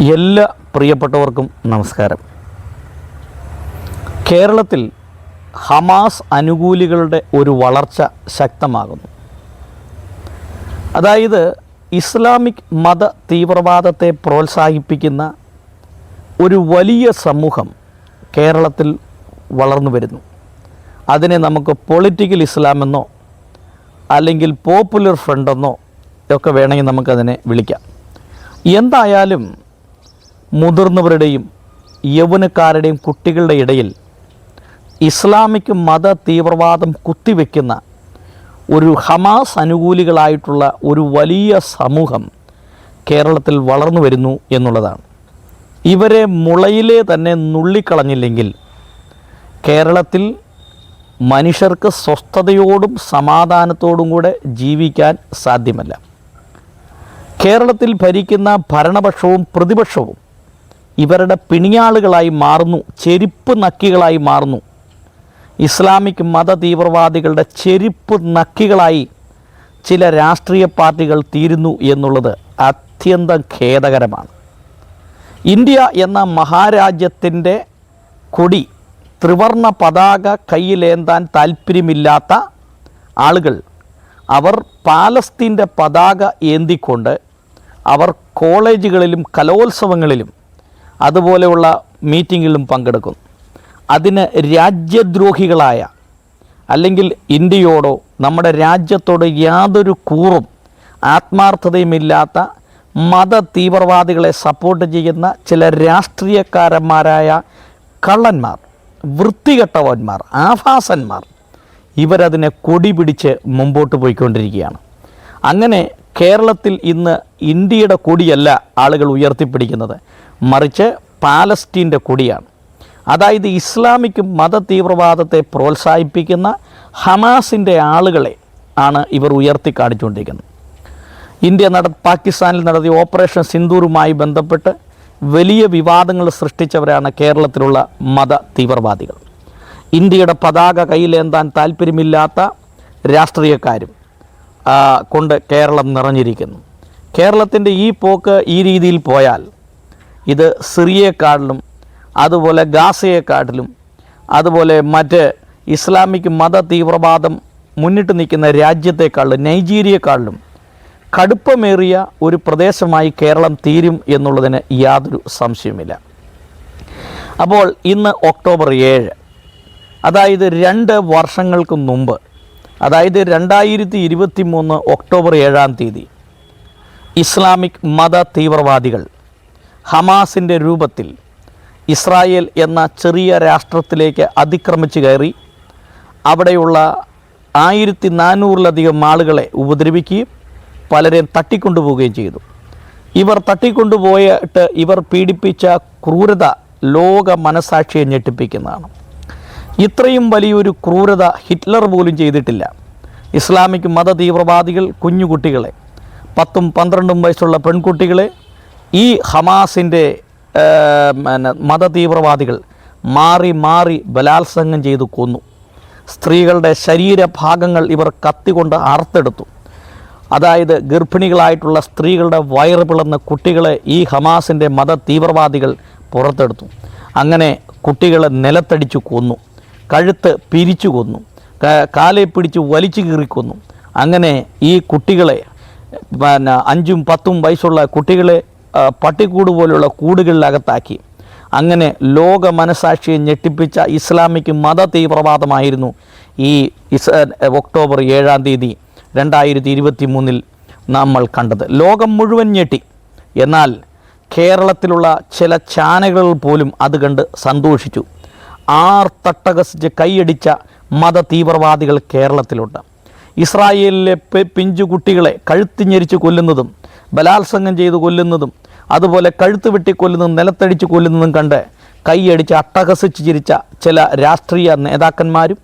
എല്ലാ പ്രിയപ്പെട്ടവർക്കും നമസ്കാരം. കേരളത്തിൽ ഹമാസ് അനുകൂലികളുടെ ഒരു വളർച്ച ശക്തമാകുന്നു. അതായത് ഇസ്ലാമിക് മത തീവ്രവാദത്തെ പ്രോത്സാഹിപ്പിക്കുന്ന ഒരു വലിയ സമൂഹം കേരളത്തിൽ വളർന്നു വരുന്നു. അതിനെ നമുക്ക് പൊളിറ്റിക്കൽ ഇസ്ലാം എന്നോ അല്ലെങ്കിൽ പോപ്പുലർ ഫ്രണ്ട് എന്നോ ഒക്കെ വേണമെങ്കിൽ നമുക്കതിനെ വിളിക്കാം. എന്തായാലും മുതിർന്നവരുടെയും യൗവനക്കാരുടെയും കുട്ടികളുടെ ഇടയിൽ ഇസ്ലാമിക് മത തീവ്രവാദം കുത്തിവെക്കുന്ന ഒരു ഹമാസ് അനുകൂലികളായിട്ടുള്ള ഒരു വലിയ സമൂഹം കേരളത്തിൽ വളർന്നു വരുന്നു എന്നുള്ളതാണ്. ഇവരെ മുളയിലെ തന്നെ നുള്ളിക്കളഞ്ഞില്ലെങ്കിൽ കേരളത്തിൽ മനുഷ്യർക്ക് സ്വസ്ഥതയോടും സമാധാനത്തോടും കൂടെ ജീവിക്കാൻ സാധ്യമല്ല. കേരളത്തിൽ ഭരിക്കുന്ന ഭരണപക്ഷവും പ്രതിപക്ഷവും ഇവരുടെ പിണിയാളുകളായി മാറുന്നു ചെരുപ്പ് നക്കികളായി മാറുന്നു. ഇസ്ലാമിക് മത തീവ്രവാദികളുടെ ചെരുപ്പ് നക്കികളായി ചില രാഷ്ട്രീയ പാർട്ടികൾ തീരുന്നു എന്നുള്ളത് അത്യന്തം ഖേദകരമാണ്. ഇന്ത്യ എന്ന മഹാരാജ്യത്തിന്റെ കൊടി ത്രിവർണ പതാക കയ്യിലേന്താൻ താല്പര്യമില്ലാത്ത ആളുകൾ അവർ പാലസ്തീന്റെ പതാക ഏന്തിക്കൊണ്ട് അവർ കോളേജുകളിലും കലോത്സവങ്ങളിലും അതുപോലെയുള്ള മീറ്റിങ്ങിലും പങ്കെടുക്കുന്നു. അതിന് രാജ്യദ്രോഹികളായ അല്ലെങ്കിൽ ഇന്ത്യയോടോ നമ്മുടെ രാജ്യത്തോടോ യാതൊരു കൂറും ആത്മാർത്ഥതയുമില്ലാത്ത മത തീവ്രവാദികളെ സപ്പോർട്ട് ചെയ്യുന്ന ചില രാഷ്ട്രീയക്കാരന്മാരായ കള്ളന്മാർ വൃത്തികെട്ടവന്മാർ ആഭാസന്മാർ ഇവരതിനെ കൊടി പിടിച്ച് മുമ്പോട്ട് പോയിക്കൊണ്ടിരിക്കുകയാണ്. അങ്ങനെ കേരളത്തിൽ ഇന്ന് ഇന്ത്യയുടെ കൊടിയല്ല ആളുകൾ ഉയർത്തിപ്പിടിക്കുന്നത്. മറിച്ച് പാലസ്റ്റീന്റെ കൊടിയാണ്. അതായത് ഇസ്ലാമിക് മത തീവ്രവാദത്തെ പ്രോത്സാഹിപ്പിക്കുന്ന ഹമാസിന്റെ ആളുകളെ ആണ് ഇവർ ഉയർത്തി കാണിച്ചുകൊണ്ടിരിക്കുന്നത് ഇന്ത്യ നട പാകിസ്ഥാനിൽ നടത്തിയ ഓപ്പറേഷൻ സിന്ദൂറുമായി ബന്ധപ്പെട്ട് വലിയ വിവാദങ്ങൾ സൃഷ്ടിച്ചവരാണ് കേരളത്തിലുള്ള മത തീവ്രവാദികൾ ഇന്ത്യയുടെ പതാക കയ്യിലേന്താൻ താല്പര്യമില്ലാത്ത രാഷ്ട്രീയക്കാരും കൊണ്ട് കേരളം നിറഞ്ഞിരിക്കുന്നു. കേരളത്തിന്റെ ഈ പോക്ക് ഈ രീതിയിൽ പോയാൽ ഇത് സിറിയേക്കാട്ടിലും അതുപോലെ ഗാസയെക്കാട്ടിലും അതുപോലെ മറ്റ് ഇസ്ലാമിക് മത തീവ്രവാദം മുന്നിട്ട് നിൽക്കുന്ന രാജ്യത്തെക്കാളിലും നൈജീരിയക്കാളിലും കടുപ്പമേറിയ ഒരു പ്രദേശമായി കേരളം തീരും എന്നുള്ളതിന് യാതൊരു സംശയമില്ല അപ്പോൾ ഇന്ന് ഒക്ടോബർ ഏഴ് അതായത് രണ്ട് വർഷങ്ങൾക്ക് മുമ്പ് അതായത് രണ്ടായിരത്തി ഇരുപത്തി മൂന്ന് ഒക്ടോബർ ഏഴാം തീയതി ഇസ്ലാമിക് മത തീവ്രവാദികൾ ഹമാസിന്റെ രൂപത്തിൽ ഇസ്രായേൽ എന്ന ചെറിയ രാഷ്ട്രത്തിലേക്ക് അതിക്രമിച്ച് കയറി അവിടെയുള്ള ആയിരത്തി നാനൂറിലധികം ആളുകളെ ഉപദ്രവിക്കുകയും പലരെയും തട്ടിക്കൊണ്ടുപോവുകയും ചെയ്തു. ഇവർ തട്ടിക്കൊണ്ടുപോയിട്ട് ഇവർ പീഡിപ്പിച്ച ക്രൂരത ലോക മനസാക്ഷിയെ ഞെട്ടിപ്പിക്കുന്നതാണ്. ഇത്രയും വലിയൊരു ക്രൂരത ഹിറ്റ്ലർ പോലും ചെയ്തിട്ടില്ല. ഇസ്ലാമിക് മത തീവ്രവാദികൾ കുഞ്ഞുകുട്ടികളെ പത്തും പന്ത്രണ്ടും വയസ്സുള്ള പെൺകുട്ടികളെ ഈ ഹമാസിന്റെ മത തീവ്രവാദികൾ മാറി മാറി ബലാത്സംഗം ചെയ്തു കൊന്നു. സ്ത്രീകളുടെ ശരീരഭാഗങ്ങൾ ഇവർ കത്തികൊണ്ട് അറുത്തെടുത്തു. അതായത് ഗർഭിണികളായിട്ടുള്ള സ്ത്രീകളുടെ വയറ് പിളർന്ന കുട്ടികളെ ഈ ഹമാസിന്റെ മത തീവ്രവാദികൾ പുറത്തെടുത്തു. അങ്ങനെ കുട്ടികളെ നിലത്തടിച്ചു കൊന്നു. കഴുത്ത് പിരിച്ചു കൊന്നു. കാലെ പിടിച്ച് വലിച്ചു കീറിക്കൊന്നു അങ്ങനെ ഈ കുട്ടികളെ പിന്നെ അഞ്ചും പത്തും വയസ്സുള്ള കുട്ടികളെ പട്ടിക്കൂട് പോലുള്ള കൂടുകളിലകത്താക്കി. അങ്ങനെ ലോക മനസാക്ഷിയെ ഞെട്ടിപ്പിച്ച ഇസ്ലാമിക് മത തീവ്രവാദമായിരുന്നു ഈ ഒക്ടോബർ ഏഴാം തീയതി രണ്ടായിരത്തി ഇരുപത്തി മൂന്നിൽ നമ്മൾ കണ്ടത്. ലോകം മുഴുവൻ ഞെട്ടി. എന്നാൽ കേരളത്തിലുള്ള ചില ചാനലുകൾ പോലും അത് കണ്ട് സന്തോഷിച്ചു. ആർ തട്ടകസിച്ച് കൈയടിച്ച മത തീവ്രവാദികൾ കേരളത്തിലുണ്ട്. ഇസ്രായേലിലെ പിഞ്ചു കുട്ടികളെ കഴുത്തി ഞെരിച്ച് കൊല്ലുന്നതും ബലാത്സംഗം ചെയ്ത് കൊല്ലുന്നതും അതുപോലെ കഴുത്ത് വെട്ടി കൊല്ലുന്നതും നിലത്തടിച്ച് കൊല്ലുന്നതും കണ്ട് കൈയടിച്ച് അട്ടഹസിച്ച് ചിരിച്ച ചില രാഷ്ട്രീയ നേതാക്കന്മാരും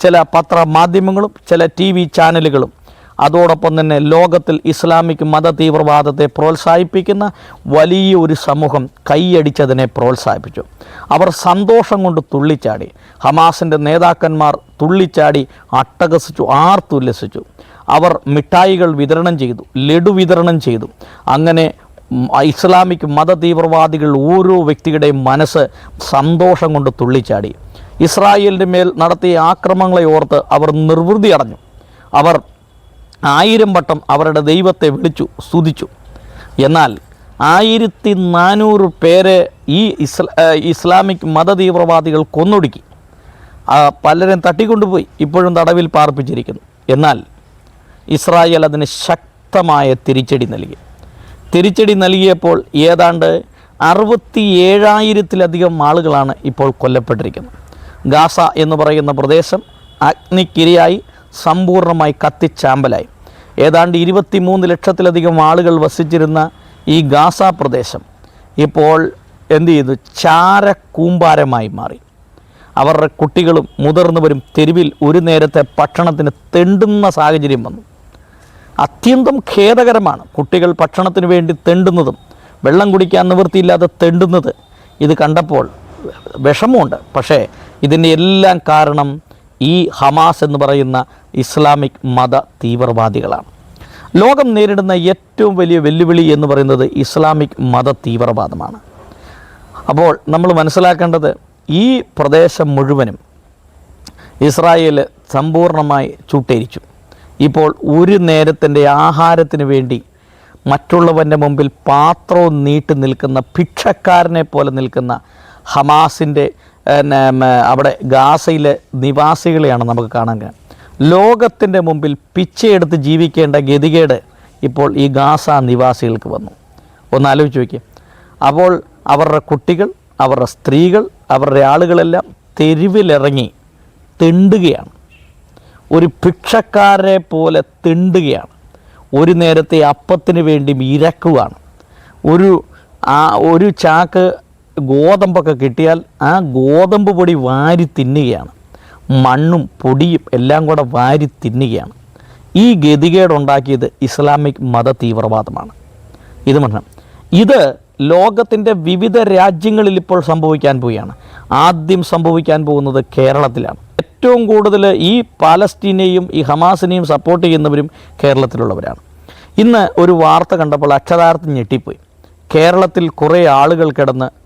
ചില പത്രമാധ്യമങ്ങളും ചില ടി ചാനലുകളും അതോടൊപ്പം തന്നെ ലോകത്തിൽ ഇസ്ലാമിക് മത തീവ്രവാദത്തെ പ്രോത്സാഹിപ്പിക്കുന്ന വലിയ ഒരു സമൂഹം കൈയടിച്ചതിനെ പ്രോത്സാഹിപ്പിച്ചു. അവർ സന്തോഷം കൊണ്ട് തുള്ളിച്ചാടി. ഹമാസിന്റെ നേതാക്കന്മാർ തുള്ളിച്ചാടി അട്ടഹസിച്ചു ആർത്തുല്ലസിച്ചു. അവർ മിഠായികൾ വിതരണം ചെയ്തു ലഡു വിതരണം ചെയ്തു. അങ്ങനെ ഇസ്ലാമിക് മത തീവ്രവാദികൾ ഓരോ വ്യക്തിയുടെയും മനസ്സ് സന്തോഷം കൊണ്ട് തുള്ളിച്ചാടി. ഇസ്രായേലിന്റെ മേൽ നടത്തിയ ആക്രമണങ്ങളെ ഓർത്ത് അവർ നിർവൃതി അടഞ്ഞു. അവർ ആയിരം വട്ടം അവരുടെ ദൈവത്തെ വിളിച്ചു സ്തുതിച്ചു. എന്നാൽ ആയിരത്തി നാനൂറ് പേരെ ഈ ഇസ്ല ഇസ്ലാമിക് മത തീവ്രവാദികൾ കൊന്നൊടുക്കി പലരും തട്ടിക്കൊണ്ടുപോയി ഇപ്പോഴും തടവിൽ പാർപ്പിച്ചിരിക്കുന്നു. എന്നാൽ ഇസ്രായേൽ അതിന് ശക്തമായ തിരിച്ചടി നൽകി. തിരിച്ചടി നൽകിയപ്പോൾ ഏതാണ്ട് അറുപത്തി ഏഴായിരത്തിലധികം ആളുകളാണ് ഇപ്പോൾ കൊല്ലപ്പെട്ടിരിക്കുന്നത്. ഗാസ എന്ന് പറയുന്ന പ്രദേശം അഗ്നിക്കിരയായി സമ്പൂർണമായി കത്തിച്ചാമ്പലായി. ഏതാണ്ട് ഇരുപത്തിമൂന്ന് ലക്ഷത്തിലധികം ആളുകൾ വസിച്ചിരുന്ന ഈ ഗാസ പ്രദേശം ഇപ്പോൾ എന്ത് ചെയ്തു? ചാരക്കൂമ്പാരമായി മാറി. അവരുടെ കുട്ടികളും മുതിർന്നവരും തെരുവിൽ ഒരു നേരത്തെ ഭക്ഷണത്തിന് തെണ്ടുന്ന സാഹചര്യം വന്നു. അത്യന്തം ഖേദകരമാണ് കുട്ടികൾ ഭക്ഷണത്തിന് വേണ്ടി തെണ്ടുന്നതും വെള്ളം കുടിക്കാൻ നിവൃത്തിയില്ലാതെ തെണ്ടുന്നത്. ഇത് കണ്ടപ്പോൾ വിഷമമുണ്ട്. പക്ഷേ ഇതിന്റെ എല്ലാം കാരണം ഈ ഹമാസ് എന്ന് പറയുന്ന ഇസ്ലാമിക് മത തീവ്രവാദികളാണ്. ലോകം നേരിടുന്ന ഏറ്റവും വലിയ വെല്ലുവിളി എന്ന് പറയുന്നത് ഇസ്ലാമിക് മത തീവ്രവാദമാണ്. അപ്പോൾ നമ്മൾ മനസ്സിലാക്കേണ്ടത് ഈ പ്രദേശം മുഴുവനും ഇസ്രായേൽ സമ്പൂർണമായി ചൂട്ടേരിച്ചു. ഇപ്പോൾ ഒരു നേരത്തിന്റെ ആഹാരത്തിന് വേണ്ടി മറ്റുള്ളവന്റെ മുമ്പിൽ പാത്രവും നീട്ടി നിൽക്കുന്ന ഭിക്ഷക്കാരനെ പോലെ നിൽക്കുന്ന ഹമാസിന്റെ അവിടെ ഗാസയിലെ നിവാസികളെയാണ് നമുക്ക് കാണാൻ കഴിയും ലോകത്തിന്റെ മുമ്പിൽ പിച്ചയെടുത്ത് ജീവിക്കേണ്ട ഗതികേട് ഇപ്പോൾ ഈ ഗാസ നിവാസികൾക്ക് വന്നു. ഒന്ന് ആലോചിച്ച് നോക്കിയേ. അപ്പോൾ അവരുടെ കുട്ടികൾ അവരുടെ സ്ത്രീകൾ അവരുടെ ആളുകളെല്ലാം തെരുവിലിറങ്ങി തിണ്ടുകയാണ്. ഒരു ഭിക്ഷക്കാരെ പോലെ തിണ്ടുകയാണ്. ഒരു നേരത്തെ അപ്പത്തിന് വേണ്ടി ഇരക്കുകയാണ് ഒരു ആ ഒരു ചാക്ക് ഗോതമ്പൊക്കെ കിട്ടിയാൽ ആ ഗോതമ്പ് പൊടി വാരി തിന്നുകയാണ്. മണ്ണും പൊടിയും എല്ലാം കൂടെ വാരി തിന്നുകയാണ്. ഈ ഗതികേടുണ്ടാക്കിയത് ഇസ്ലാമിക് മത തീവ്രവാദമാണ് ഇത് മനസ്സിലാം ഇത് ലോകത്തിന്റെ വിവിധ രാജ്യങ്ങളിൽ ഇപ്പോൾ സംഭവിക്കാൻ പോവുകയാണ്. ആദ്യം സംഭവിക്കാൻ പോകുന്നത് കേരളത്തിലാണ്. ഏറ്റവും കൂടുതൽ ഈ പാലസ്തീനെയും ഈ ഹമാസിനെയും സപ്പോർട്ട് ചെയ്യുന്നവരും കേരളത്തിലുള്ളവരാണ്. ഇന്ന് ഒരു വാർത്ത കണ്ടപ്പോൾ അക്ഷരാർത്ഥം ഞെട്ടിപ്പോയി. കേരളത്തിൽ കുറേ ആളുകൾ കിടന്ന്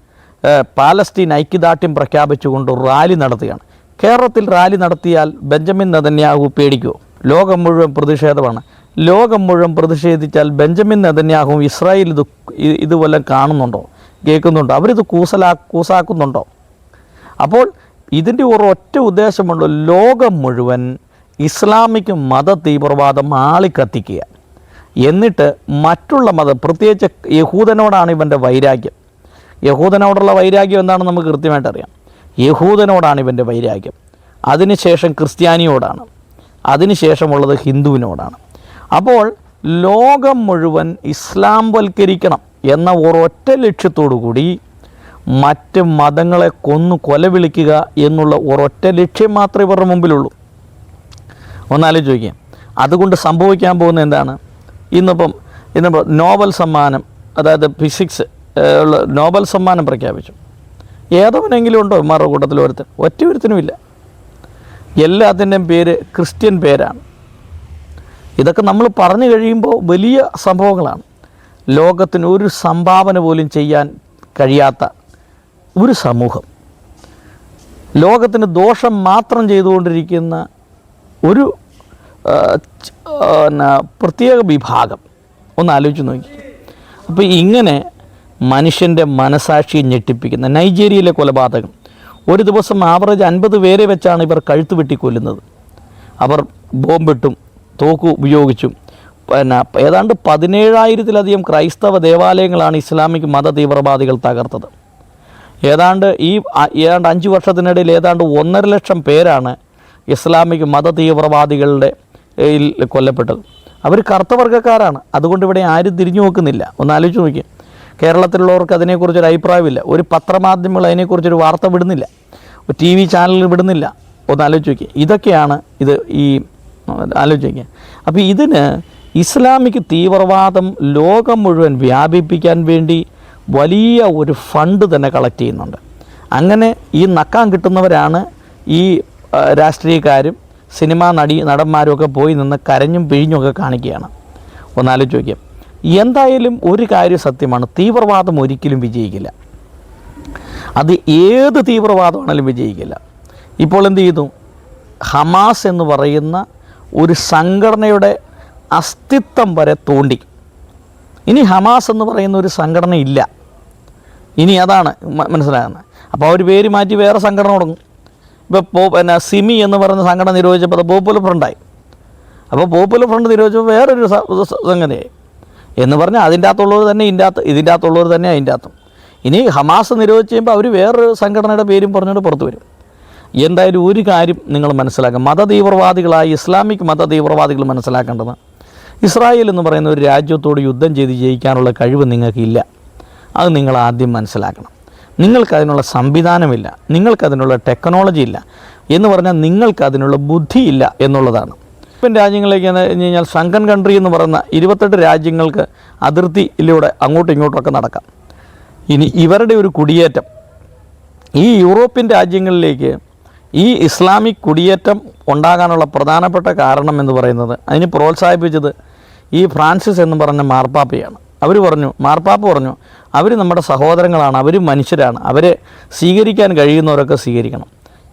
പാലസ്തീൻ ഐക്യദാർഢ്യം പ്രഖ്യാപിച്ചുകൊണ്ട് റാലി നടത്തുകയാണ്. കേരളത്തിൽ റാലി നടത്തിയാൽ ബെഞ്ചമിൻ നെതന്യാഹു പേടിക്കുമോ ലോകം മുഴുവൻ പ്രതിഷേധമാണ്. ലോകം മുഴുവൻ പ്രതിഷേധിച്ചാൽ ബെഞ്ചമിൻ നെതന്യാഹുവും ഇസ്രായേൽ ഇത് ഇതുപോലെ കാണുന്നുണ്ടോ? കേൾക്കുന്നുണ്ടോ? അവരിത് കൂസലാ കൂസാക്കുന്നുണ്ടോ? അപ്പോൾ ഇതിന്റെ ഒരു ഒറ്റ ഉദ്ദേശമുള്ളൂ ലോകം മുഴുവൻ ഇസ്ലാമിക് മത തീവ്രവാദം ആളിക്കത്തിക്കുക. എന്നിട്ട് മറ്റുള്ള മതം പ്രത്യേകിച്ച് യഹൂദനോടാണ് ഇവന്റെ വൈരാഗ്യം. യഹൂദനോടുള്ള വൈരാഗ്യം എന്താണെന്ന് നമുക്ക് കൃത്യമായിട്ട് അറിയാം. യഹൂദനോടാണ് ഇവന്റെ വൈരാഗ്യം. അതിനുശേഷം ക്രിസ്ത്യാനിയോടാണ്. അതിനുശേഷമുള്ളത് ഹിന്ദുവിനോടാണ്. അപ്പോൾ ലോകം മുഴുവൻ ഇസ്ലാം വൽക്കരിക്കണം എന്ന ഒരൊറ്റ ലക്ഷ്യത്തോടു കൂടി മറ്റ് മതങ്ങളെ കൊന്നു കൊലവിളിക്കുക എന്നുള്ള ഒരൊറ്റ ലക്ഷ്യം മാത്രമേ ഇവരുടെ മുമ്പിലുള്ളൂ. ഒന്നാലും ചോദിക്കാം അതുകൊണ്ട് സംഭവിക്കാൻ പോകുന്ന എന്താണ്? ഇന്നിപ്പം ഇന്നിപ്പോൾ നോവൽ സമ്മാനം അതായത് ഫിസിക്സ് ഉള്ള നോബൽ സമ്മാനം പ്രഖ്യാപിച്ചു. ഏതവനെങ്കിലും ഉണ്ടോ ഇമാരുടെ കൂട്ടത്തിൽ ഒരുത്തൻ? ഒറ്റ ഒരുത്തനുമില്ല. എല്ലാത്തിന്റെയും പേര് ക്രിസ്ത്യൻ പേരാണ്. ഇതൊക്കെ നമ്മൾ പറഞ്ഞു കഴിയുമ്പോൾ വലിയ സംഭവങ്ങളാണ്. ലോകത്തിന് ഒരു സംഭാവന പോലും ചെയ്യാൻ കഴിയാത്ത ഒരു സമൂഹം. ലോകത്തിന് ദോഷം മാത്രം ചെയ്തുകൊണ്ടിരിക്കുന്ന ഒരു പ്രത്യേക വിഭാഗം. ഒന്ന് ആലോചിച്ച് നോക്കി. അപ്പോൾ ഇങ്ങനെ മനുഷ്യന്റെ മനസാക്ഷി ഞെട്ടിപ്പിക്കുന്ന നൈജീരിയയിലെ കൊലപാതകം. ഒരു ദിവസം ആവറേജ് അൻപത് പേരെ വെച്ചാണ് ഇവർ കഴുത്ത് വെട്ടി കൊല്ലുന്നത് അവർ ബോംബിട്ടും തോക്ക് ഉപയോഗിച്ചും. പിന്നെ ഏതാണ്ട് പതിനേഴായിരത്തിലധികം ക്രൈസ്തവ ദേവാലയങ്ങളാണ് ഇസ്ലാമിക് മത തീവ്രവാദികൾ തകർത്തത്. ഏതാണ്ട് ഈ ഏതാണ്ട് അഞ്ച് വർഷത്തിനിടയിൽ ഏതാണ്ട് ഒന്നര ലക്ഷം പേരാണ് ഇസ്ലാമിക് മത തീവ്രവാദികളുടെ കൊല്ലപ്പെട്ടത്. അവർ കറുത്ത വർഗക്കാരാണ്. അതുകൊണ്ട് ഇവിടെ ആരും തിരിഞ്ഞു നോക്കുന്നില്ല. ഒന്ന് ആലോചിച്ച് നോക്കി കേരളത്തിലുള്ളവർക്ക് അതിനെക്കുറിച്ചൊരു അഭിപ്രായമില്ല. ഒരു പത്രമാധ്യമങ്ങൾ അതിനെക്കുറിച്ചൊരു വാർത്ത വിടുന്നില്ല. ഒരു ടി വി ചാനലിൽ വിടുന്നില്ല. ഒന്ന് ആലോചിച്ച് നോക്കി ഇതൊക്കെയാണ് ഇത് ഈ ആലോചിച്ച് നോക്കിയാൽ അപ്പോൾ ഇതിന് ഇസ്ലാമിക് തീവ്രവാദം ലോകം മുഴുവൻ വ്യാപിപ്പിക്കാൻ വേണ്ടി വലിയ ഒരു ഫണ്ട് തന്നെ കളക്ട് ചെയ്യുന്നുണ്ട്. അങ്ങനെ ഈ നക്കാൻ കിട്ടുന്നവരാണ് ഈ രാഷ്ട്രീയക്കാരും സിനിമാ നടി നടന്മാരും ഒക്കെ പോയി നിന്ന് കരഞ്ഞും പിഴിഞ്ഞും ഒക്കെ കാണിക്കുകയാണ്. ഒന്നാലോചിച്ച് നോക്കിയാൽ എന്തായാലും ഒരു കാര്യം സത്യമാണ് തീവ്രവാദം ഒരിക്കലും വിജയിക്കില്ല. അത് ഏത് തീവ്രവാദമാണെങ്കിലും വിജയിക്കില്ല. ഇപ്പോൾ എന്ത് ചെയ്തു? ഹമാസ് എന്ന് പറയുന്ന ഒരു സംഘടനയുടെ അസ്തിത്വം വരെ തോണ്ടി. ഇനി ഹമാസ് എന്ന് പറയുന്ന ഒരു സംഘടന ഇല്ല ഇനി അതാണ് മനസ്സിലാകുന്നത്. അപ്പോൾ അവർ പേര് മാറ്റി വേറെ സംഘടന തുടങ്ങും. ഇപ്പോൾ പോ പിന്നെ സിമി എന്ന് പറയുന്ന സംഘടന നിരോധിച്ചപ്പോൾ അത് പോപ്പുലർ ഫ്രണ്ടായി അപ്പോൾ പോപ്പുലർ ഫ്രണ്ട് നിരോധിച്ചപ്പോൾ വേറൊരു സംഘടനയായി. എന്ന് പറഞ്ഞാൽ അതിന്റെ അകത്തുള്ളവർ തന്നെ ഇതിന്റെ അകത്ത് ഇതിന്റെ അകത്തുള്ളവർ തന്നെ അതിന്റെ അകത്തും ഇനി ഹമാസ് നിരോധിച്ച് കഴിയുമ്പോൾ അവർ വേറൊരു സംഘടനയുടെ പേരും പറഞ്ഞുകൊണ്ട് പുറത്തു വരും. എന്തായാലും ഒരു കാര്യം നിങ്ങൾ മനസ്സിലാക്കുക മത തീവ്രവാദികളായ ഇസ്ലാമിക് മത തീവ്രവാദികൾ മനസ്സിലാക്കേണ്ടത് ഇസ്രായേൽ എന്ന് പറയുന്ന ഒരു രാജ്യത്തോട് യുദ്ധം ചെയ്ത് ജയിക്കാനുള്ള കഴിവ് നിങ്ങൾക്കില്ല. അത് നിങ്ങൾ ആദ്യം മനസ്സിലാക്കണം. നിങ്ങൾക്കതിനുള്ള സംവിധാനമില്ല. നിങ്ങൾക്കതിനുള്ള ടെക്നോളജി ഇല്ല എന്ന് പറഞ്ഞാൽ നിങ്ങൾക്കതിനുള്ള ബുദ്ധിയില്ല എന്നുള്ളതാണ്. ഇപ്പം രാജ്യങ്ങളിലേക്ക് എന്ന് കഴിഞ്ഞ് കഴിഞ്ഞാൽ ശങ്കൻ കൺട്രി എന്ന് പറയുന്ന ഇരുപത്തെട്ട് രാജ്യങ്ങൾക്ക് അതിർത്തിയിലൂടെ അങ്ങോട്ടും ഇങ്ങോട്ടുമൊക്കെ നടക്കാം. ഇനി ഇവരുടെ ഒരു കുടിയേറ്റം. ഈ യൂറോപ്യൻ രാജ്യങ്ങളിലേക്ക് ഈ ഇസ്ലാമിക് കുടിയേറ്റം ഉണ്ടാകാനുള്ള പ്രധാനപ്പെട്ട കാരണം എന്ന് പറയുന്നത് അതിന് പ്രോത്സാഹിപ്പിച്ചത് ഈ ഫ്രാൻസിസ് എന്ന് പറഞ്ഞ മാർപ്പാപ്പയാണ്. അവർ പറഞ്ഞു മാർപ്പാപ്പ പറഞ്ഞു അവർ നമ്മുടെ സഹോദരങ്ങളാണ് അവർ മനുഷ്യരാണ് അവരെ സ്വീകരിക്കാൻ കഴിയുന്നവരൊക്കെ സ്വീകരിക്കണം.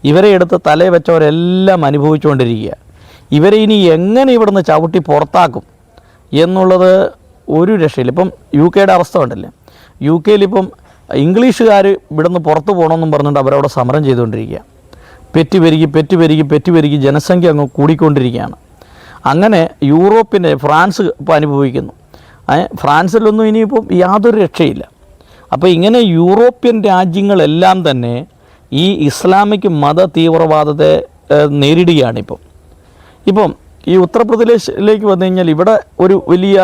ഇവരെ എടുത്ത് തലേ വെച്ചവരെല്ലാം അനുഭവിച്ചുകൊണ്ടിരിക്കുക. ഇവരെ ഇനി എങ്ങനെ ഇവിടുന്ന് ചവിട്ടി പുറത്താക്കും എന്നുള്ളത് ഒരു രക്ഷയില്ല. ഇപ്പം യു കെയുടെ അവസ്ഥ ഉണ്ടല്ലേ യു കെയിലിപ്പം ഇംഗ്ലീഷുകാർ ഇവിടുന്ന് പുറത്ത് പോകണമെന്നും പറഞ്ഞുകൊണ്ട് അവരവിടെ സമരം ചെയ്തുകൊണ്ടിരിക്കുക. പെറ്റി പെരുകി പെറ്റി പെരുകി പെറ്റി പെരുകി ജനസംഖ്യ അങ്ങ് കൂടിക്കൊണ്ടിരിക്കുകയാണ്. അങ്ങനെ യൂറോപ്പിന്റെ ഫ്രാൻസ് ഇപ്പോൾ അനുഭവിക്കുന്നു. ഫ്രാൻസിലൊന്നും ഇനിയിപ്പം യാതൊരു രക്ഷയില്ല. അപ്പോൾ ഇങ്ങനെ യൂറോപ്യൻ രാജ്യങ്ങളെല്ലാം തന്നെ ഈ ഇസ്ലാമിക് മത തീവ്രവാദത്തെ നേരിടുകയാണിപ്പം. ഇപ്പം ഈ ഉത്തർപ്രദേശിലേക്ക് വന്നു കഴിഞ്ഞാൽ ഇവിടെ ഒരു വലിയ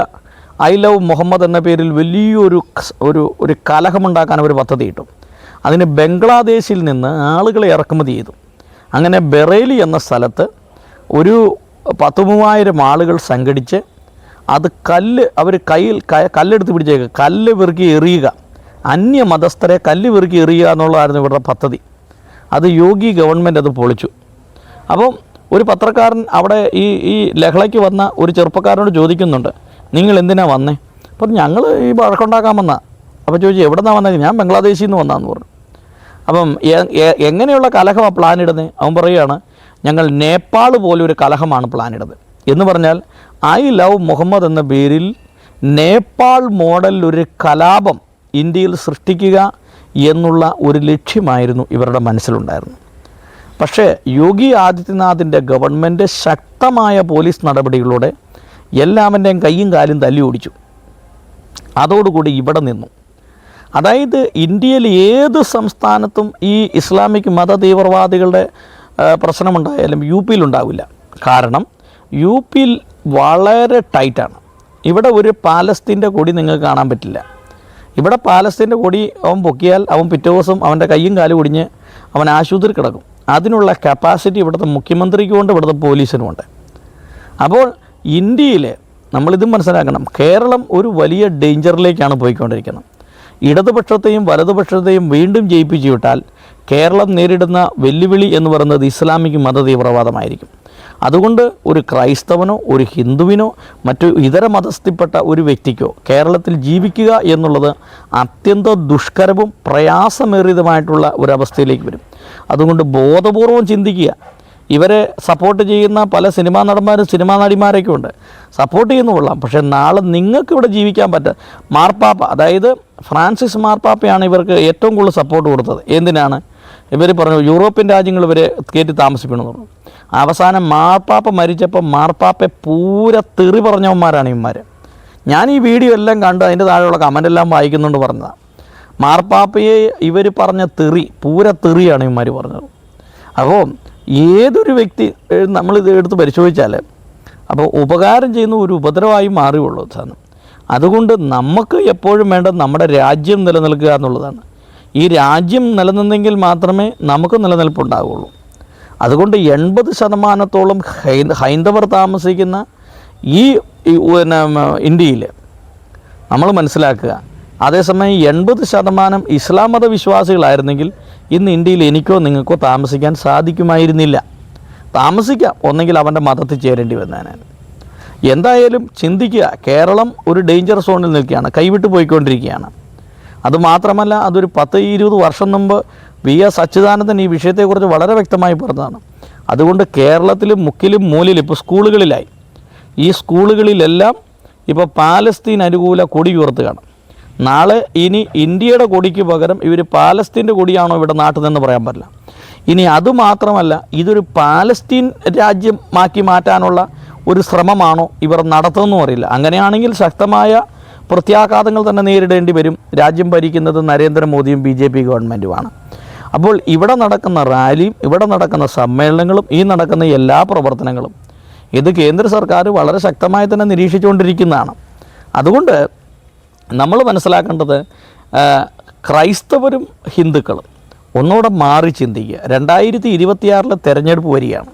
ഐ ലവ് മുഹമ്മദ് എന്ന പേരിൽ വലിയൊരു ഒരു ഒരു കലഹമുണ്ടാക്കാൻ ഒരു പദ്ധതി ഇട്ടു അതിന് ബംഗ്ലാദേശിൽ നിന്ന് ആളുകളെ ഇറക്കുമതി ചെയ്തു. അങ്ങനെ ബറേലി എന്ന സ്ഥലത്ത് ഒരു പത്ത് മൂവായിരം ആളുകൾ സംഘടിച്ച് അത് കല്ല് അവർ കയ്യിൽ കല്ലെടുത്ത് പിടിച്ചേക്കുക കല്ല് വെറുക്കി എറിയുക. അന്യ മതസ്ഥരെ കല്ല് വെറുക്കി എറിയുക എന്നുള്ളതായിരുന്നു ഇവരുടെ പദ്ധതി. അത് യോഗി ഗവൺമെന്റ് അത് പൊളിച്ചു. അപ്പം ഒരു പത്രക്കാരൻ അവിടെ ഈ ഈ ലഹളയ്ക്ക് വന്ന ഒരു ചെറുപ്പക്കാരനോട് ചോദിക്കുന്നുണ്ട് നിങ്ങൾ എന്തിനാണ് വന്നേ? അപ്പം ഞങ്ങൾ ഈ വഴക്കുണ്ടാക്കാൻ വന്നാ അപ്പോൾ ചോദിച്ചു എവിടെ നിന്നാണ് വന്നത് ഞാൻ ബംഗ്ലാദേശിൽ നിന്ന് വന്നാന്ന് പറഞ്ഞു. അപ്പം എങ്ങനെയുള്ള കലഹമാണ് പ്ലാൻ ഇടുന്നത് അവൻ പറയുകയാണ് ഞങ്ങൾ നേപ്പാൾ പോലെ ഒരു കലഹമാണ് പ്ലാൻ ഇടുന്നത്. എന്ന് പറഞ്ഞാൽ ഐ ലവ് മുഹമ്മദ് എന്ന പേരിൽ നേപ്പാൾ മോഡൽ ഒരു കലാപം ഇന്ത്യയിൽ സൃഷ്ടിക്കുക എന്നുള്ള ഒരു ലക്ഷ്യമായിരുന്നു ഇവരുടെ മനസ്സിലുണ്ടായിരുന്നു പക്ഷേ യോഗി ആദിത്യനാഥിന്റെ ഗവൺമെന്റ് ശക്തമായ പോലീസ് നടപടികളോടെ എല്ലാവന്റെയും കൈയും കാലും തല്ലി ഓടിച്ചു. അതോടുകൂടി ഇവിടെ നിന്നു. അതായത് ഇന്ത്യയിൽ ഏത് സംസ്ഥാനത്തും ഈ ഇസ്ലാമിക് മത തീവ്രവാദികളുടെ പ്രശ്നമുണ്ടായാലും യു പിയിലുണ്ടാവില്ല കാരണം യു പിയിൽ വളരെ ടൈറ്റാണ്. ഇവിടെ ഒരു പാലസ്തീന്റെ കൊടി നിങ്ങൾക്ക് കാണാൻ പറ്റില്ല. ഇവിടെ പാലസ്തീന്റെ കൊടി അവൻ പൊക്കിയാൽ അവൻ പിറ്റേ ദിവസം അവന്റെ കയ്യും കാലും ഒടിഞ്ഞ് അവൻ ആശുപത്രി കിടക്കും. അതിനുള്ള കപ്പാസിറ്റി ഇവിടുത്തെ മുഖ്യമന്ത്രിക്കുമുണ്ട് ഇവിടുത്തെ പോലീസിനുമുണ്ട് അപ്പോൾ ഇന്ത്യയിൽ നമ്മളിതും മനസ്സിലാക്കണം കേരളം ഒരു വലിയ ഡേഞ്ചറിലേക്കാണ് പോയിക്കൊണ്ടിരിക്കുന്നത്. ഇടതുപക്ഷത്തെയും വലതുപക്ഷത്തെയും വീണ്ടും ജയിപ്പിച്ചു വിട്ടാൽ കേരളം നേരിടുന്ന വെല്ലുവിളി എന്ന് പറയുന്നത് ഇസ്ലാമിക് മത തീവ്രവാദമായിരിക്കും അതുകൊണ്ട് ഒരു ക്രൈസ്തവനോ ഒരു ഹിന്ദുവിനോ മറ്റു ഇതര മതസ്ഥിൽപ്പെട്ട ഒരു വ്യക്തിക്കോ കേരളത്തിൽ ജീവിക്കുക എന്നുള്ളത് അത്യന്തം ദുഷ്കരവും പ്രയാസമേറിയതുമായിട്ടുള്ള ഒരവസ്ഥയിലേക്ക് വരും. അതുകൊണ്ട് ബോധപൂർവം ചിന്തിക്കുക. ഇവരെ സപ്പോർട്ട് ചെയ്യുന്ന പല സിനിമാ നടന്മാരും സിനിമാ നടിമാരൊക്കെ ഉണ്ട്. സപ്പോർട്ട് ചെയ്യുന്ന കൊള്ളാം. പക്ഷേ നാളെ നിങ്ങൾക്ക് ഇവിടെ ജീവിക്കാൻ പറ്റുക മാർപ്പാപ്പ അതായത് ഫ്രാൻസിസ് മാർപ്പാപ്പയാണ് ഇവർക്ക് ഏറ്റവും കൂടുതൽ സപ്പോർട്ട് കൊടുത്തത്. എന്തിനാണ്? ഇവർ പറഞ്ഞു യൂറോപ്യൻ രാജ്യങ്ങൾ ഇവരെ കയറ്റി താമസിക്കണമെന്ന് പറഞ്ഞു. അവസാനം മാർപ്പാപ്പ മരിച്ചപ്പോൾ മാർപ്പാപ്പയെ പൂര തെറി പറഞ്ഞവന്മാരാണ് ഇവന്മാർ ഞാൻ ഈ വീഡിയോ എല്ലാം കണ്ട് അതിന്റെ താഴെയുള്ള കമന്റ് എല്ലാം വായിക്കുന്നുണ്ട് പറഞ്ഞതാണ് മാർപ്പാപ്പയെ ഇവർ പറഞ്ഞ തെറി പൂര തെറിയാണ് ഇവന്മാർ പറഞ്ഞത്. അപ്പോൾ ഏതൊരു വ്യക്തി നമ്മളിത് എടുത്ത് പരിശോധിച്ചാൽ അപ്പോൾ ഉപകാരം ചെയ്യുന്ന ഒരു ഉപദ്രവമായി മാറിയുള്ളൂ സാധനം. അതുകൊണ്ട് നമുക്ക് എപ്പോഴും വേണ്ട നമ്മുടെ രാജ്യം നിലനിൽക്കുക എന്നുള്ളതാണ്. ഈ രാജ്യം നിലനിന്നെങ്കിൽ മാത്രമേ നമുക്ക് നിലനിൽപ്പുണ്ടാവുകയുള്ളൂ അതുകൊണ്ട് എൺപത് ശതമാനത്തോളം ഹൈന്ദവർ താമസിക്കുന്ന ഈ പിന്നെ ഇന്ത്യയിൽ നമ്മൾ മനസ്സിലാക്കുക അതേസമയം എൺപത് ശതമാനം ഇസ്ലാം മത വിശ്വാസികളായിരുന്നെങ്കിൽ ഇന്ന് ഇന്ത്യയിൽ എനിക്കോ നിങ്ങൾക്കോ താമസിക്കാൻ സാധിക്കുമായിരുന്നില്ല. താമസിക്കാം ഒന്നെങ്കിൽ അവന്റെ മതത്തിൽ ചേരേണ്ടി വന്നേനാണ് എന്തായാലും ചിന്തിക്കുക കേരളം ഒരു ഡേഞ്ചർ സോണിൽ നിൽക്കുകയാണ് കൈവിട്ട് പോയിക്കൊണ്ടിരിക്കുകയാണ്. അതുമാത്രമല്ല അതൊരു പത്ത് ഇരുപത് വർഷം മുമ്പ് വി എസ് അച്യുതാനന്ദൻ ഈ വിഷയത്തെക്കുറിച്ച് വളരെ വ്യക്തമായി പറഞ്ഞതാണ്. അതുകൊണ്ട് കേരളത്തിലും മുക്കിലും മൂലിലും ഇപ്പോൾ സ്കൂളുകളിലായി. ഈ സ്കൂളുകളിലെല്ലാം ഇപ്പോൾ പാലസ്തീൻ അനുകൂല കൊടി ഉയർത്തുകയാണ്. നാളെ ഇനി ഇന്ത്യയുടെ കൊടിക്ക് പകരം ഇവർ പാലസ്തീന്റെ കൊടിയാണോ ഇവിടെ നാട്ടിൽ നിന്ന് പറയാൻ പറ്റില്ല. ഇനി അതുമാത്രമല്ല ഇതൊരു പാലസ്തീൻ രാജ്യമാക്കി മാറ്റാനുള്ള ഒരു ശ്രമമാണോ ഇവർ നടത്തുമെന്നും അറിയില്ല. അങ്ങനെയാണെങ്കിൽ ശക്തമായ പ്രത്യാഘാതങ്ങൾ തന്നെ നേരിടേണ്ടി വരും. രാജ്യം ഭരിക്കുന്നത് നരേന്ദ്രമോദിയും ബി ജെ പി ഗവൺമെന്റുമാണ്. അപ്പോൾ ഇവിടെ നടക്കുന്ന റാലിയും ഇവിടെ നടക്കുന്ന സമ്മേളനങ്ങളും ഈ നടക്കുന്ന എല്ലാ പ്രവർത്തനങ്ങളും ഇത് കേന്ദ്ര സർക്കാർ വളരെ ശക്തമായി തന്നെ നിരീക്ഷിച്ചുകൊണ്ടിരിക്കുന്നതാണ്. അതുകൊണ്ട് നമ്മൾ മനസ്സിലാക്കേണ്ടത് ക്രൈസ്തവരും ഹിന്ദുക്കളും ഒന്നുകൂടെ മാറി ചിന്തിക്കുക. രണ്ടായിരത്തി ഇരുപത്തിയാറിലെ തെരഞ്ഞെടുപ്പ് വരികയാണ്.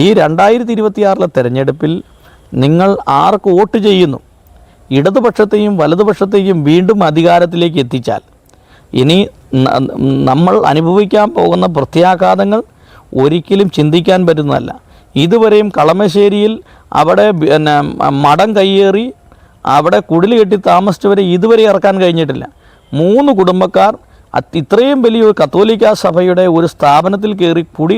ഈ രണ്ടായിരത്തി ഇരുപത്തിയാറിലെ തെരഞ്ഞെടുപ്പിൽ നിങ്ങൾ ആർക്ക് വോട്ട് ചെയ്യുന്നു? ഇടതുപക്ഷത്തെയും വലതുപക്ഷത്തെയും വീണ്ടും അധികാരത്തിലേക്ക് എത്തിച്ചാൽ ഇനി നമ്മൾ അനുഭവിക്കാൻ പോകുന്ന പ്രത്യാഘാതങ്ങൾ ഒരിക്കലും ചിന്തിക്കാൻ പറ്റുന്നതല്ല. ഇതുവരെയും കളമശ്ശേരിയിൽ അവിടെ പിന്നെ മടം കയ്യേറി അവിടെ കുടിൽ കെട്ടി താമസിച്ചവരെ ഇതുവരെ ഇറക്കാൻ കഴിഞ്ഞിട്ടില്ല. മൂന്ന് കുടുംബക്കാർ ഇത്രയും വലിയൊരു കത്തോലിക്ക സഭയുടെ ഒരു സ്ഥാപനത്തിൽ കയറി കുടി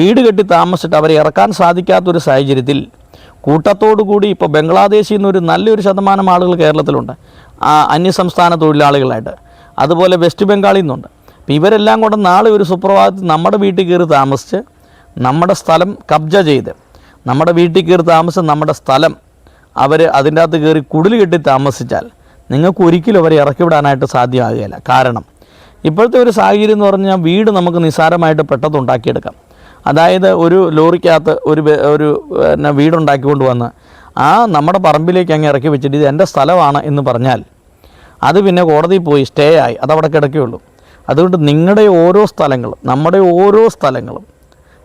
വീട് കെട്ടി താമസിച്ചിട്ട് അവരെ ഇറക്കാൻ സാധിക്കാത്തൊരു സാഹചര്യത്തിൽ കൂട്ടത്തോടു കൂടി ഇപ്പോൾ ബംഗ്ലാദേശിൽ നിന്നൊരു നല്ലൊരു ശതമാനം ആളുകൾ കേരളത്തിലുണ്ട്. അന്യസംസ്ഥാന തൊഴിലാളികളായിട്ട്. അതുപോലെ വെസ്റ്റ് ബംഗാളിൽ നിന്നുണ്ട്. അപ്പോൾ ഇവരെല്ലാം കൂടെ നാളെ ഒരു സുപ്രഭാതത്തിൽ നമ്മുടെ വീട്ടിൽ കയറി താമസിച്ച് നമ്മുടെ സ്ഥലം കബ്ജ ചെയ്ത് നമ്മുടെ വീട്ടിൽ കയറി താമസിച്ച് നമ്മുടെ സ്ഥലം അവർ അതിന്റെ അകത്ത് കയറി കുടിൽ കെട്ടി താമസിച്ചാൽ നിങ്ങൾക്ക് ഒരിക്കലും അവരെ ഇറക്കി വിടാനായിട്ട് സാധ്യമാകുകയില്ല. കാരണം ഇപ്പോഴത്തെ ഒരു സാഹചര്യം എന്ന് പറഞ്ഞാൽ വീട് നമുക്ക് നിസ്സാരമായിട്ട് പെട്ടെന്ന് ഉണ്ടാക്കിയെടുക്കാം. അതായത് ഒരു ലോറിക്കകത്ത് ഒരു ഒരു പിന്നെ വീടുണ്ടാക്കിക്കൊണ്ട് വന്ന് ആ നമ്മുടെ പറമ്പിലേക്ക് അങ്ങ് ഇറക്കി വെച്ചിട്ട് ഇത് എന്റെ സ്ഥലമാണ് എന്ന് പറഞ്ഞാൽ അത് പിന്നെ കോടതിയിൽ പോയി സ്റ്റേ ആയി. അതവിടെ കിടക്കുകയുള്ളൂ അതുകൊണ്ട് നിങ്ങളുടെ ഓരോ സ്ഥലങ്ങളും നമ്മുടെ ഓരോ സ്ഥലങ്ങളും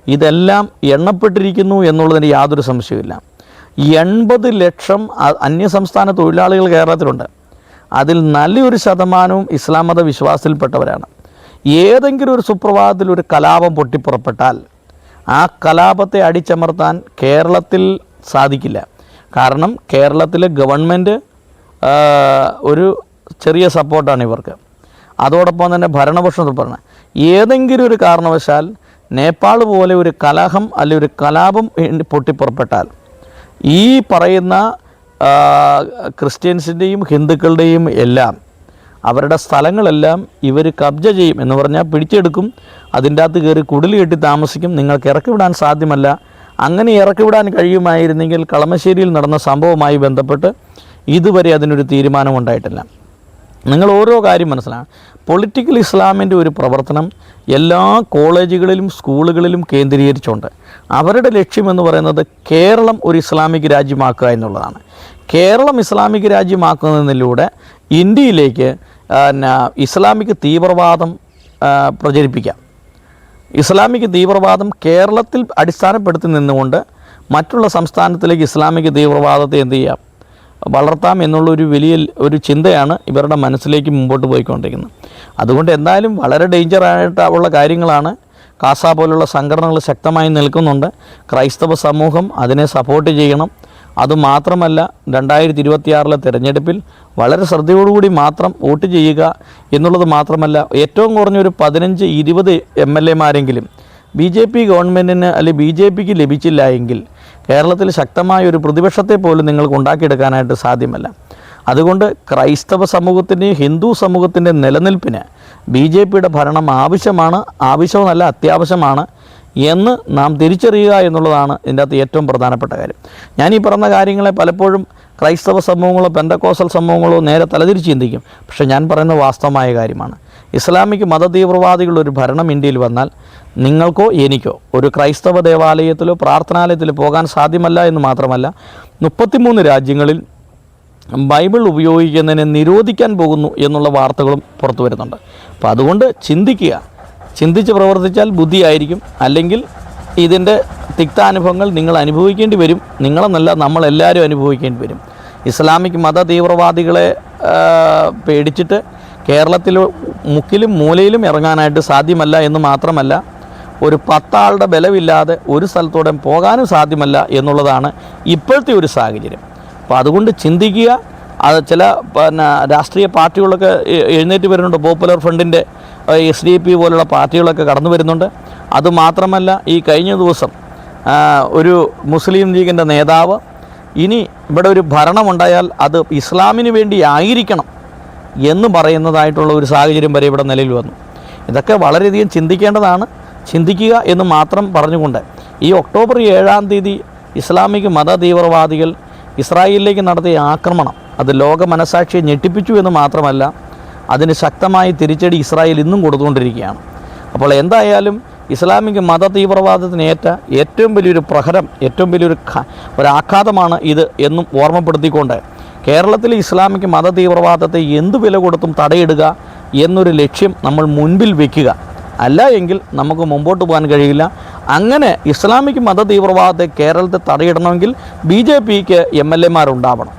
ഇതെല്ലാം എണ്ണപ്പെട്ടിരിക്കുന്നു എന്നുള്ളതിന് യാതൊരു സംശയമില്ല എൺപത് ലക്ഷം അന്യസംസ്ഥാന തൊഴിലാളികൾ കേരളത്തിലുണ്ട്. അതിൽ നല്ലൊരു ശതമാനവും ഇസ്ലാം മത വിശ്വാസത്തിൽപ്പെട്ടവരാണ്. ഏതെങ്കിലും ഒരു സുപ്രഭാതത്തിൽ ഒരു കലാപം പൊട്ടിപ്പുറപ്പെട്ടാൽ ആ കലാപത്തെ അടിച്ചമർത്താൻ കേരളത്തിൽ സാധിക്കില്ല. കാരണം കേരളത്തിലെ ഗവൺമെന്റ് ഒരു ചെറിയ സപ്പോർട്ടാണ് ഇവർക്ക്. അതോടൊപ്പം തന്നെ ഭരണപക്ഷം പറഞ്ഞ ഏതെങ്കിലും ഒരു കാരണവശാൽ നേപ്പാൾ പോലെ ഒരു കലഹം അല്ലെങ്കിൽ ഒരു കലാപം പൊട്ടിപ്പുറപ്പെട്ടാൽ ഈ പറയുന്ന ക്രിസ്ത്യൻസിന്റെയും ഹിന്ദുക്കളുടെയും എല്ലാം അവരുടെ സ്ഥലങ്ങളെല്ലാം ഇവർ കബ്ജ ചെയ്യും എന്ന് പറഞ്ഞാൽ പിടിച്ചെടുക്കും അതിന്റെ അകത്ത് കയറി കുടിൽ കെട്ടി താമസിക്കും നിങ്ങൾക്ക് ഇറക്കി വിടാൻ സാധ്യമല്ല. അങ്ങനെ ഇറക്കി വിടാൻ കഴിയുമായിരുന്നെങ്കിൽ കളമശ്ശേരിയിൽ നടന്ന സംഭവവുമായി ബന്ധപ്പെട്ട് ഇതുവരെ അതിനൊരു തീരുമാനമുണ്ടായിട്ടില്ല. നിങ്ങൾ ഓരോ കാര്യം മനസ്സിലാണ് പൊളിറ്റിക്കൽ ഇസ്ലാമിന്റെ ഒരു പ്രവർത്തനം എല്ലാ കോളേജുകളിലും സ്കൂളുകളിലും കേന്ദ്രീകരിച്ചുകൊണ്ട് അവരുടെ ലക്ഷ്യമെന്ന് പറയുന്നത് കേരളം ഒരു ഇസ്ലാമിക് രാജ്യമാക്കുക എന്നുള്ളതാണ്. കേരളം ഇസ്ലാമിക് രാജ്യമാക്കുന്നതിലൂടെ ഇന്ത്യയിലേക്ക് ഇസ്ലാമിക് തീവ്രവാദം പ്രചരിപ്പിക്കാം. ഇസ്ലാമിക് തീവ്രവാദം കേരളത്തിൽ അടിസ്ഥാനപ്പെടുത്തി നിന്നുകൊണ്ട് മറ്റുള്ള സംസ്ഥാനത്തിലേക്ക് ഇസ്ലാമിക് തീവ്രവാദത്തെ എന്ത് ചെയ്യാം? വളർത്താം എന്നുള്ളൊരു വലിയ ഒരു ചിന്തയാണ് ഇവരുടെ മനസ്സിലേക്ക് മുമ്പോട്ട് പോയിക്കൊണ്ടിരിക്കുന്നത്. അതുകൊണ്ട് എന്തായാലും വളരെ ഡേഞ്ചറായിട്ട് ഉള്ള കാര്യങ്ങളാണ് കാസ പോലുള്ള സംഘടനകൾ ശക്തമായി നിൽക്കുന്നുണ്ട്. ക്രൈസ്തവ സമൂഹം അതിനെ സപ്പോർട്ട് ചെയ്യണം. അതുമാത്രമല്ല രണ്ടായിരത്തി ഇരുപത്തിയാറിലെ തിരഞ്ഞെടുപ്പിൽ വളരെ ശ്രദ്ധയോടുകൂടി മാത്രം വോട്ട് ചെയ്യുക എന്നുള്ളത് മാത്രമല്ല ഏറ്റവും കുറഞ്ഞൊരു പതിനഞ്ച് ഇരുപത് എം എൽ എമാരെങ്കിലും ബി ജെ പി ഗവൺമെന്റിന് അല്ലെങ്കിൽ ബി ജെ പിക്ക് ലഭിച്ചില്ല എങ്കിൽ കേരളത്തിൽ ശക്തമായ ഒരു പ്രതിപക്ഷത്തെ പോലും നിങ്ങൾക്ക് ഉണ്ടാക്കിയെടുക്കാനായിട്ട് സാധ്യമല്ല. അതുകൊണ്ട് ക്രൈസ്തവ സമൂഹത്തിന്റെയും ഹിന്ദു സമൂഹത്തിന്റെ നിലനിൽപ്പിന് ബി ജെ പിയുടെ ഭരണം ആവശ്യമാണ് ആവശ്യമെന്നല്ല അത്യാവശ്യമാണ് എന്ന് നാം തിരിച്ചറിയുക എന്നുള്ളതാണ് ഇതിന്റെ അകത്ത് ഏറ്റവും പ്രധാനപ്പെട്ട കാര്യം. ഞാൻ ഈ പറഞ്ഞ കാര്യങ്ങളെ പലപ്പോഴും ക്രൈസ്തവ സമൂഹങ്ങളോ പെന്തക്കോസൽ സമൂഹങ്ങളോ നേരെ തലതിരിച്ച് ചിന്തിക്കും. പക്ഷേ ഞാൻ പറയുന്നത് വാസ്തവമായ കാര്യമാണ്. ഇസ്ലാമിക് മതതീവ്രവാദികളുടെ ഒരു ഭരണം ഇന്ത്യയിൽ വന്നാൽ നിങ്ങൾക്കോ എനിക്കോ ഒരു ക്രൈസ്തവ ദേവാലയത്തിലോ പ്രാർത്ഥനാലയത്തിലോ പോകാൻ സാധ്യമല്ല എന്ന് മാത്രമല്ല മുപ്പത്തിമൂന്ന് രാജ്യങ്ങളിൽ ബൈബിൾ ഉപയോഗിക്കുന്നതിനെ നിരോധിക്കാൻ പോകുന്നു എന്നുള്ള വാർത്തകളും പുറത്തു വരുന്നുണ്ട്. അപ്പോൾ അതുകൊണ്ട് ചിന്തിക്കുക. ചിന്തിച്ച് പ്രവർത്തിച്ചാൽ ബുദ്ധിയായിരിക്കും. അല്ലെങ്കിൽ ഇതിന്റെ തിക്താനുഭവങ്ങൾ നിങ്ങൾ അനുഭവിക്കേണ്ടി വരും. നിങ്ങളെന്നല്ല നമ്മളെല്ലാവരും അനുഭവിക്കേണ്ടി വരും. ഇസ്ലാമിക് മത തീവ്രവാദികളെ പേടിച്ചിട്ട് കേരളത്തിൽ മുക്കിലും മൂലയിലും ഇറങ്ങാനായിട്ട് സാധ്യമല്ല എന്ന് മാത്രമല്ല ഒരു പത്താളുടെ ബലമില്ലാതെ ഒരു സ്ഥലത്തൂടെ പോകാനും സാധ്യമല്ല എന്നുള്ളതാണ് ഇപ്പോഴത്തെ ഒരു സാഹചര്യം. അപ്പോൾ അതുകൊണ്ട് ചിന്തിക്കുക അത് ചില പിന്നെ രാഷ്ട്രീയ പാർട്ടികളൊക്കെ എഴുന്നേറ്റ് വരുന്നുണ്ട്. പോപ്പുലർ ഫ്രണ്ടിന്റെ എസ് ഡി പി പോലുള്ള പാർട്ടികളൊക്കെ കടന്നു വരുന്നുണ്ട്. അതുമാത്രമല്ല ഈ കഴിഞ്ഞ ദിവസം ഒരു മുസ്ലിം ലീഗിന്റെ നേതാവ് ഇനി ഇവിടെ ഒരു ഭരണമുണ്ടായാൽ അത് ഇസ്ലാമിന് വേണ്ടി ആയിരിക്കണം എന്ന് പറയുന്നതായിട്ടുള്ള ഒരു സാഹചര്യം വരെ ഇവിടെ നിലവിൽ വന്നു. ഇതൊക്കെ വളരെയധികം ചിന്തിക്കേണ്ടതാണ്. ചിന്തിക്കുക എന്ന് മാത്രം പറഞ്ഞുകൊണ്ട് ഈ ഒക്ടോബർ ഏഴാം തീയതി ഇസ്ലാമിക് മത തീവ്രവാദികൾ ഇസ്രായേലിലേക്ക് നടത്തിയ ആക്രമണം അത് ലോക മനസാക്ഷിയെ ഞെട്ടിപ്പിച്ചു എന്ന് മാത്രമല്ല അതിന് ശക്തമായി തിരിച്ചടി ഇസ്രായേൽ ഇന്നും കൊടുത്തുകൊണ്ടിരിക്കുകയാണ്. അപ്പോൾ എന്തായാലും ഇസ്ലാമിക് മത തീവ്രവാദത്തിനേറ്റ ഏറ്റവും വലിയൊരു പ്രഹരം ഏറ്റവും വലിയൊരു ഒരു ആഘാതമാണ് ഇത് എന്നും ഓർമ്മപ്പെടുത്തിക്കൊണ്ട് കേരളത്തിലെ ഇസ്ലാമിക് മത തീവ്രവാദത്തെ എന്ത് വില കൊടുത്തും തടയിടുക എന്നൊരു ലക്ഷ്യം നമ്മൾ മുൻപിൽ വയ്ക്കുക അല്ല എങ്കിൽ നമുക്ക് മുമ്പോട്ട് പോകാൻ കഴിയില്ല. അങ്ങനെ ഇസ്ലാമിക് മത തീവ്രവാദത്തെ കേരളത്തെ തടയിടണമെങ്കിൽ ബി ജെ പിക്ക് എം എൽ എമാരുണ്ടാവണം.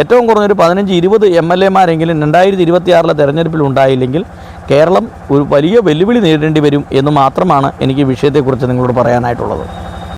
ഏറ്റവും കുറഞ്ഞൊരു പതിനഞ്ച് ഇരുപത് എം എൽ എമാരെങ്കിലും രണ്ടായിരത്തി ഇരുപത്തിയാറിലെ തെരഞ്ഞെടുപ്പിൽ ഉണ്ടായില്ലെങ്കിൽ കേരളം ഒരു വലിയ വെല്ലുവിളി നേരിടേണ്ടി വരും എന്ന് മാത്രമാണ് എനിക്ക് വിഷയത്തെക്കുറിച്ച് നിങ്ങളോട് പറയാനായിട്ടുള്ളത്.